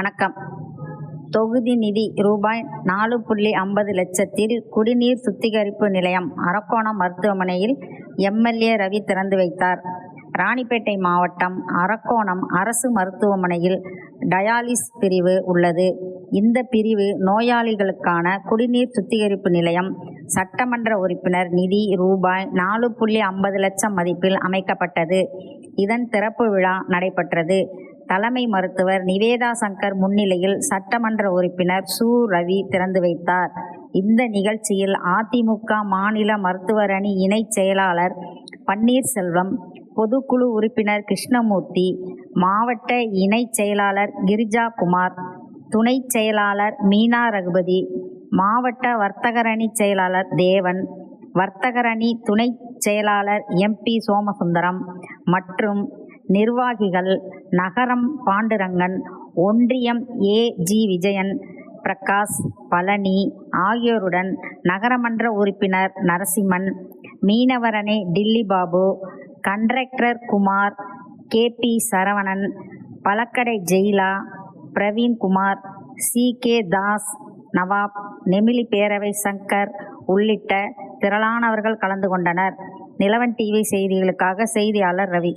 வணக்கம். தொகுதி நிதி ரூபாய் நாலு புள்ளி ஐம்பது லட்சத்தில் குடிநீர் சுத்திகரிப்பு நிலையம் அரக்கோணம் மருத்துவமனையில் எம்எல்ஏ ரவி திறந்து வைத்தார். ராணிப்பேட்டை மாவட்டம் அரக்கோணம் அரசு மருத்துவமனையில் டயாலிஸ் பிரிவு உள்ளது. இந்த பிரிவு நோயாளிகளுக்கான குடிநீர் சுத்திகரிப்பு நிலையம் சட்டமன்ற உறுப்பினர் நிதி ரூபாய் நாலு புள்ளி ஐம்பது லட்சம் மதிப்பில் அமைக்கப்பட்டது. இதன் திறப்பு விழா நடைபெற்றது. தலைமை மருத்துவர் நிவேதா சங்கர் முன்னிலையில் சட்டமன்ற உறுப்பினர் சு. ரவி திறந்து வைத்தார். இந்த நிகழ்ச்சியில் அதிமுக மாநில மருத்துவர் அணி இணைச் செயலாளர் பன்னீர்செல்வம் பொதுக்குழு உறுப்பினர் கிருஷ்ணமூர்த்தி மாவட்ட இணைச் செயலாளர் கிரிஜா குமார் துணைச் செயலாளர் மீனா ரகுபதி மாவட்ட வர்த்தகரணி செயலாளர் தேவன் வர்த்தகரணி துணைச் செயலாளர் எம்பி சோமசுந்தரம் மற்றும் நிர்வாகிகள் நகரம் பாண்டுரங்கன் ஒன்றியம் ஏ. ஜி. விஜயன் பிரகாஷ் பழனி ஆகியோருடன் நகரமன்ற உறுப்பினர் Narasimhan மீனவரணி Dilli Babu contractor Kumar K. P. Saravanan பழக்கடை ஜெயிலா பிரவீன்குமார் சி. கே. தாஸ் நவாப் நெமிலி பேரவை சங்கர் உள்ளிட்ட திரளானவர்கள் கலந்து கொண்டனர். நிலவன் டிவி செய்திகளுக்காக செய்தியாளர் ரவி.